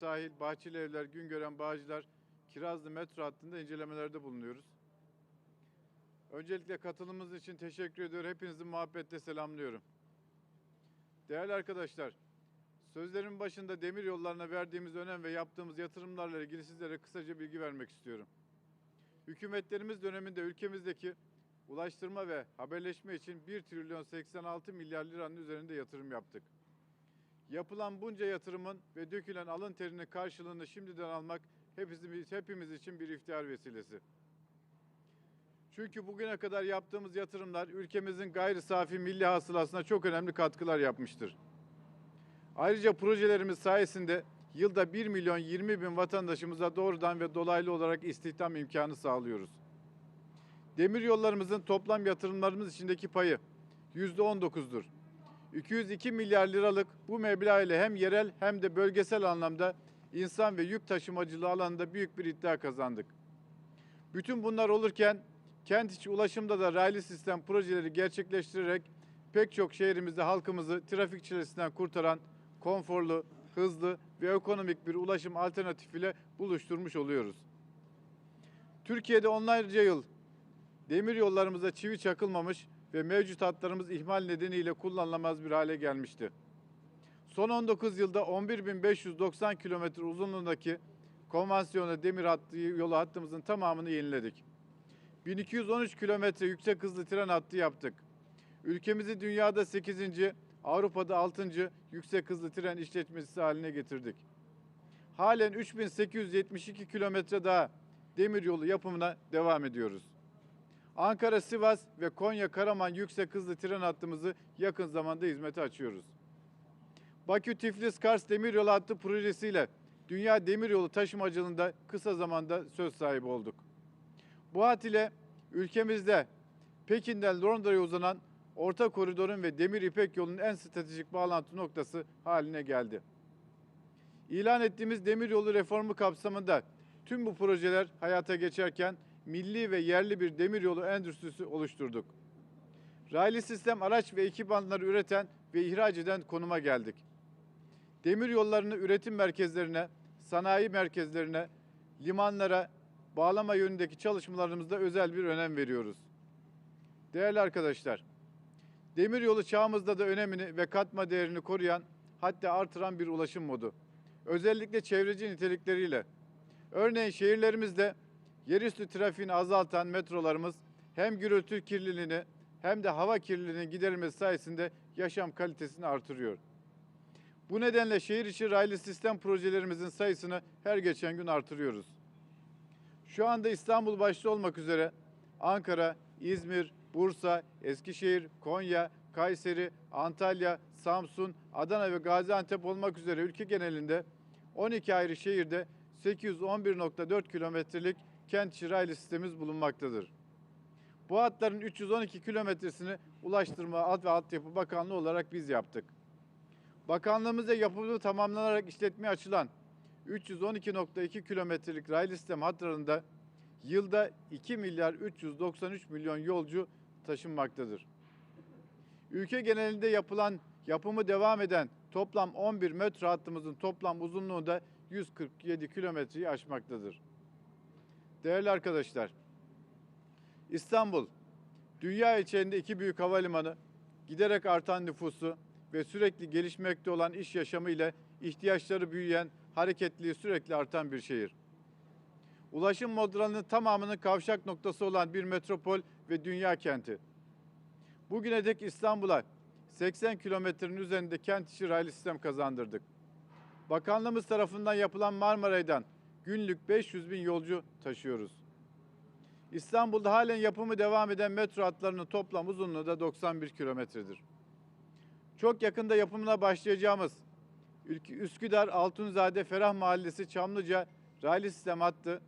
Sahil, Bahçeli Evler, Güngören, Bağcılar, Kirazlı metro hattında incelemelerde bulunuyoruz. Öncelikle katılımınız için teşekkür ediyorum. Hepinizi muhabbetle selamlıyorum. Değerli arkadaşlar, sözlerimin başında demir yollarına verdiğimiz önem ve yaptığımız yatırımlarla ilgili sizlere kısaca bilgi vermek istiyorum. Hükümetlerimiz döneminde ülkemizdeki ulaştırma ve haberleşme için 1 trilyon 86 milyar liranın üzerinde yatırım yaptık. Yapılan bunca yatırımın ve dökülen alın terinin karşılığını şimdiden almak hepimiz, hepimiz için bir iftihar vesilesi. Çünkü bugüne kadar yaptığımız yatırımlar ülkemizin gayri safi milli hasılasına çok önemli katkılar yapmıştır. Ayrıca projelerimiz sayesinde yılda 1 milyon 20 bin vatandaşımıza doğrudan ve dolaylı olarak istihdam imkanı sağlıyoruz. Demir yollarımızın toplam yatırımlarımız içindeki payı %19'dur. 202 milyar liralık bu meblağ ile hem yerel hem de bölgesel anlamda insan ve yük taşımacılığı alanında büyük bir iddia kazandık. Bütün bunlar olurken kent içi ulaşımda da raylı sistem projeleri gerçekleştirerek pek çok şehrimizde halkımızı trafik çilesinden kurtaran konforlu, hızlı ve ekonomik bir ulaşım alternatifiyle buluşturmuş oluyoruz. Türkiye'de onlarca yıl demir yollarımıza çivi çakılmamış ve mevcut hatlarımız ihmal nedeniyle kullanılamaz bir hale gelmişti. Son 19 yılda 11.590 kilometre uzunluğundaki konvansiyonel demir hattı, yolu hattımızın tamamını yeniledik. 1213 kilometre yüksek hızlı tren hattı yaptık. Ülkemizi dünyada 8. Avrupa'da 6. yüksek hızlı tren işletmesi haline getirdik. Halen 3872 kilometre daha demir yolu yapımına devam ediyoruz. Ankara, Sivas ve Konya, Karaman yüksek hızlı tren hattımızı yakın zamanda hizmete açıyoruz. Bakü, Tiflis, Kars Demiryolu hattı projesiyle dünya demiryolu taşımacılığında kısa zamanda söz sahibi olduk. Bu hat ile ülkemizde Pekin'den Londra'ya uzanan orta koridorun ve demir ipek yolunun en stratejik bağlantı noktası haline geldi. İlan ettiğimiz demiryolu reformu kapsamında tüm bu projeler hayata geçerken milli ve yerli bir demiryolu endüstrisi oluşturduk. Raylı sistem araç ve ekipmanları üreten ve ihraç eden konuma geldik. Demir yollarını üretim merkezlerine, sanayi merkezlerine, limanlara bağlama yönündeki çalışmalarımızda özel bir önem veriyoruz. Değerli arkadaşlar, demir yolu çağımızda da önemini ve katma değerini koruyan hatta artıran bir ulaşım modu. Özellikle çevreci nitelikleriyle. Örneğin şehirlerimizde yerüstü trafiğini azaltan metrolarımız hem gürültü kirliliğini hem de hava kirliliğinin giderilmesi sayesinde yaşam kalitesini artırıyor. Bu nedenle şehir içi raylı sistem projelerimizin sayısını her geçen gün artırıyoruz. Şu anda İstanbul başta olmak üzere Ankara, İzmir, Bursa, Eskişehir, Konya, Kayseri, Antalya, Samsun, Adana ve Gaziantep olmak üzere ülke genelinde 12 ayrı şehirde 811.4 kilometrelik kent içi raylı sistemimiz bulunmaktadır. Bu hatların 312 kilometresini Ulaştırma Alt ve Altyapı Bakanlığı olarak biz yaptık. Bakanlığımızda yapımı tamamlanarak işletmeye açılan 312.2 kilometrelik raylı sistem hatlarında yılda 2 milyar 393 milyon yolcu taşınmaktadır. Ülke genelinde yapılan, yapımı devam eden toplam 11 metro hattımızın toplam uzunluğu da 147 kilometreyi aşmaktadır. Değerli arkadaşlar, İstanbul, dünya içerisinde iki büyük havalimanı, giderek artan nüfusu ve sürekli gelişmekte olan iş yaşamı ile ihtiyaçları büyüyen, hareketliliği sürekli artan bir şehir. Ulaşım modlarının tamamının kavşak noktası olan bir metropol ve dünya kenti. Bugüne dek İstanbul'a 80 kilometrenin üzerinde kent içi raylı sistem kazandırdık. Bakanlığımız tarafından yapılan Marmaray'dan günlük 500 bin yolcu taşıyoruz. İstanbul'da halen yapımı devam eden metro hatlarının toplam uzunluğu da 91 kilometredir. Çok yakında yapımına başlayacağımız Üsküdar, Altunzade, Ferah Mahallesi, Çamlıca raylı sistem hattı,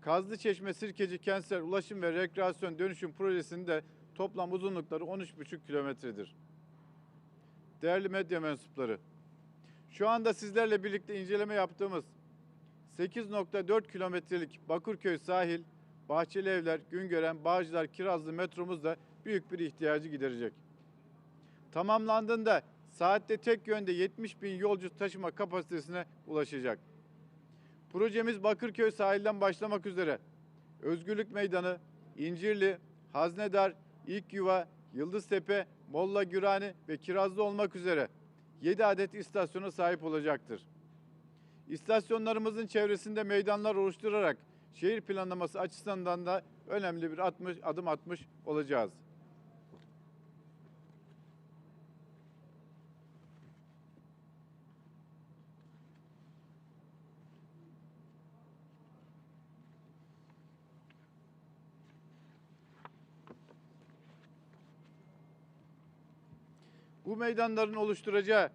Kazlıçeşme, Sirkeci kentsel ulaşım ve rekreasyon dönüşüm projesinde toplam uzunlukları 13,5 kilometredir. Değerli medya mensupları, şu anda sizlerle birlikte inceleme yaptığımız 8.4 kilometrelik Bakırköy sahil, Bahçeli Evler, Güngören, Bağcılar, Kirazlı metromuz da büyük bir ihtiyacı giderecek. Tamamlandığında saatte tek yönde 70 bin yolcu taşıma kapasitesine ulaşacak. Projemiz Bakırköy sahilden başlamak üzere Özgürlük Meydanı, İncirli, Haznedar, İlk Yuva, Yıldıztepe, Molla Gürani ve Kirazlı olmak üzere 7 adet istasyona sahip olacaktır. İstasyonlarımızın çevresinde meydanlar oluşturarak şehir planlaması açısından da önemli bir atmış, adım atmış olacağız. Bu meydanların oluşturacağı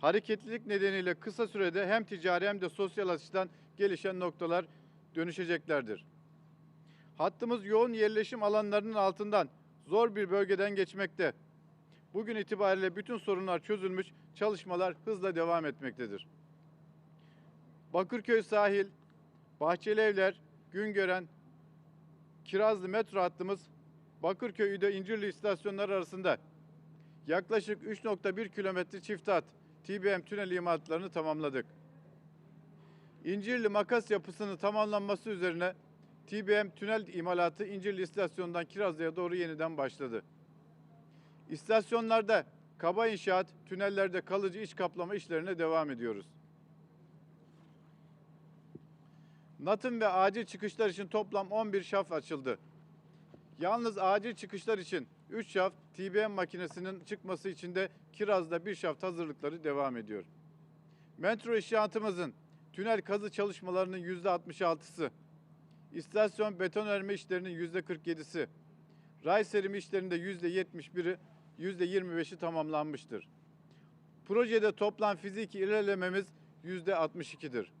hareketlilik nedeniyle kısa sürede hem ticari hem de sosyal açıdan gelişen noktalar dönüşeceklerdir. Hattımız yoğun yerleşim alanlarının altından zor bir bölgeden geçmekte. Bugün itibariyle bütün sorunlar çözülmüş, çalışmalar hızla devam etmektedir. Bakırköy sahil, Bahçelievler, Güngören, Kirazlı metro hattımız Bakırköy İdo İncirli istasyonları arasında yaklaşık 3.1 kilometre çift hat TBM tünel imalatlarını tamamladık. İncirli makas yapısının tamamlanması üzerine TBM tünel imalatı İncirli istasyonundan Kirazlı'ya doğru yeniden başladı. İstasyonlarda kaba inşaat, tünellerde kalıcı iç kaplama işlerine devam ediyoruz. Natım ve acil çıkışlar için toplam 11 şaf açıldı. Yalnız acil çıkışlar için 3 şaft TBM makinesinin çıkması için de Kiraz'da bir şaft hazırlıkları devam ediyor. Metro inşaatımızın tünel kazı çalışmalarının %66'sı, istasyon beton erme işlerinin %47'si, ray serimi işlerinde %71'i, %25'i tamamlanmıştır. Projede toplam fiziki ilerlememiz %62'dir.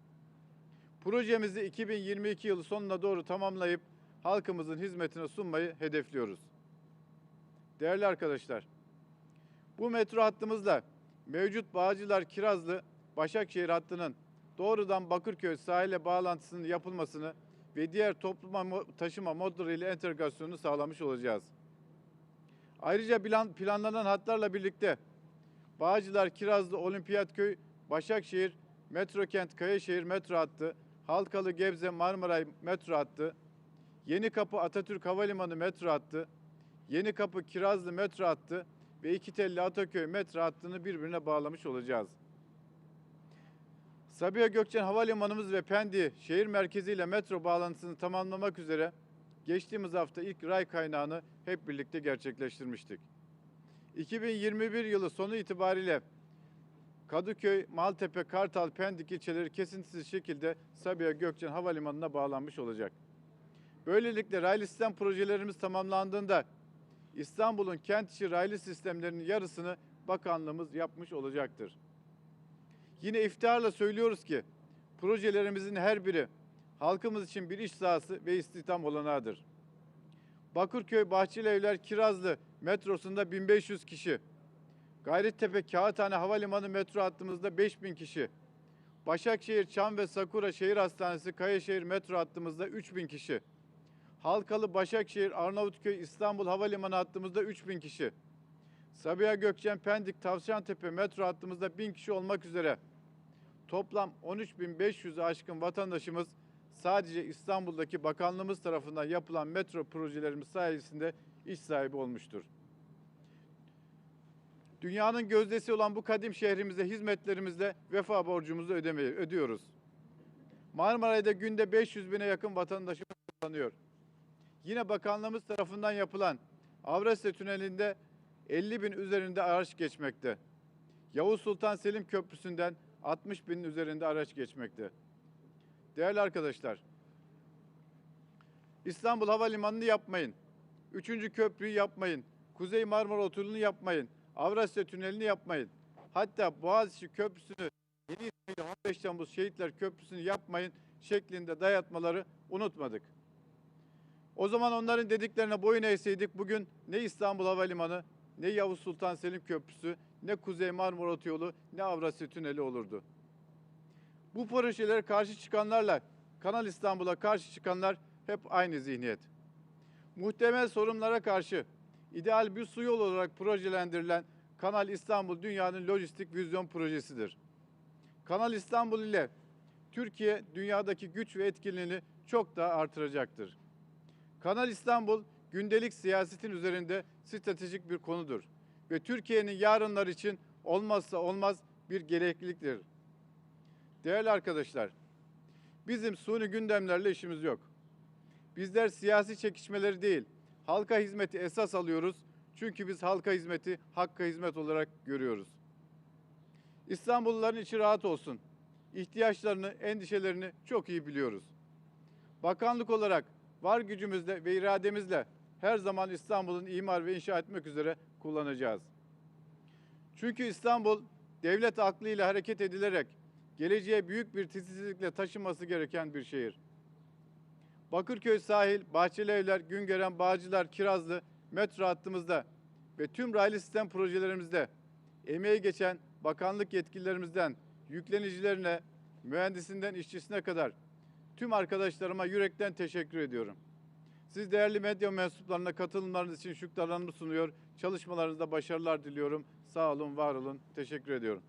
Projemizi 2022 yılı sonuna doğru tamamlayıp halkımızın hizmetine sunmayı hedefliyoruz. Değerli arkadaşlar, bu metro hattımızla mevcut Bağcılar Kirazlı Başakşehir hattının doğrudan Bakırköy sahile bağlantısının yapılmasını ve diğer topluma taşıma modları ile entegrasyonunu sağlamış olacağız. Ayrıca plan, planlanan hatlarla birlikte Bağcılar Kirazlı Olimpiyatköy Başakşehir Metro Kent Kayaşehir metro hattı, Halkalı Gebze Marmaray metro hattı, Yeni Kapı Atatürk Havalimanı metro hattı, Yeni Kapı Kirazlı metro hattı ve İki Telli Ataköy metro hattını birbirine bağlamış olacağız. Sabiha Gökçen Havalimanımız ve Pendik şehir merkeziyle metro bağlantısını tamamlamak üzere geçtiğimiz hafta ilk ray kaynağını hep birlikte gerçekleştirmiştik. 2021 yılı sonu itibariyle Kadıköy, Maltepe, Kartal, Pendik ilçeleri kesintisiz şekilde Sabiha Gökçen Havalimanı'na bağlanmış olacak. Böylelikle raylı sistem projelerimiz tamamlandığında İstanbul'un kent içi raylı sistemlerinin yarısını bakanlığımız yapmış olacaktır. Yine iftiharla söylüyoruz ki projelerimizin her biri halkımız için bir iş sahası ve istihdam olanağıdır. Bakırköy Bahçelievler Kirazlı metrosunda 1500 kişi, Gayrettepe Kağıthane Havalimanı metro hattımızda 5000 kişi, Başakşehir Çam ve Sakura Şehir Hastanesi Kayaşehir metro hattımızda 3000 kişi, Halkalı Başakşehir Arnavutköy İstanbul Havalimanı hattımızda 3000 kişi, Sabiha Gökçen Pendik Tavşantepe metro hattımızda 1000 kişi olmak üzere toplam 13.500'ü aşkın vatandaşımız sadece İstanbul'daki bakanlığımız tarafından yapılan metro projelerimiz sayesinde iş sahibi olmuştur. Dünyanın gözdesi olan bu kadim şehrimize hizmetlerimizle vefa borcumuzu ödemeyi ödüyoruz. Marmaray'da günde 500 bine yakın vatandaşımız kullanıyor. Yine bakanlığımız tarafından yapılan Avrasya Tüneli'nde 50 bin üzerinde araç geçmekte. Yavuz Sultan Selim Köprüsü'nden 60 binin üzerinde araç geçmekte. Değerli arkadaşlar, İstanbul Havalimanı'nı yapmayın. Üçüncü köprüyü yapmayın. Kuzey Marmara Otoyolu'nu yapmayın. Avrasya Tüneli'ni yapmayın. Hatta Boğaziçi Köprüsü'nü, yeni ismiyle 15 Temmuz Şehitler Köprüsü'nü yapmayın şeklinde dayatmaları unutmadık. O zaman onların dediklerine boyun eğseydik bugün ne İstanbul Havalimanı, ne Yavuz Sultan Selim Köprüsü, ne Kuzey Marmara Otoyolu, ne Avrasya Tüneli olurdu. Bu projelere karşı çıkanlarla Kanal İstanbul'a karşı çıkanlar hep aynı zihniyet. Muhtemel sorunlara karşı ideal bir su yolu olarak projelendirilen Kanal İstanbul dünyanın lojistik vizyon projesidir. Kanal İstanbul ile Türkiye dünyadaki güç ve etkinliğini çok daha artıracaktır. Kanal İstanbul gündelik siyasetin üzerinde stratejik bir konudur ve Türkiye'nin yarınlar için olmazsa olmaz bir gerekliliktir. Değerli arkadaşlar, bizim suni gündemlerle işimiz yok. Bizler siyasi çekişmeleri değil, halka hizmeti esas alıyoruz. Çünkü biz halka hizmeti hakka hizmet olarak görüyoruz. İstanbulluların içi rahat olsun. İhtiyaçlarını, endişelerini çok iyi biliyoruz. Bakanlık olarak var gücümüzle ve irademizle her zaman İstanbul'un imar ve inşa etmek üzere kullanacağız. Çünkü İstanbul devlet aklıyla hareket edilerek geleceğe büyük bir titizlikle taşınması gereken bir şehir. Bakırköy sahil, Bahçelievler, Güngören, Bağcılar, Kirazlı metro hattımızda ve tüm raylı sistem projelerimizde emeği geçen bakanlık yetkililerimizden yüklenicilerine, mühendisinden işçisine kadar tüm arkadaşlarıma yürekten teşekkür ediyorum. Siz değerli medya mensuplarına katılımlarınız için şükranlarımı sunuyor. Çalışmalarınızda başarılar diliyorum. Sağ olun, var olun. Teşekkür ediyorum.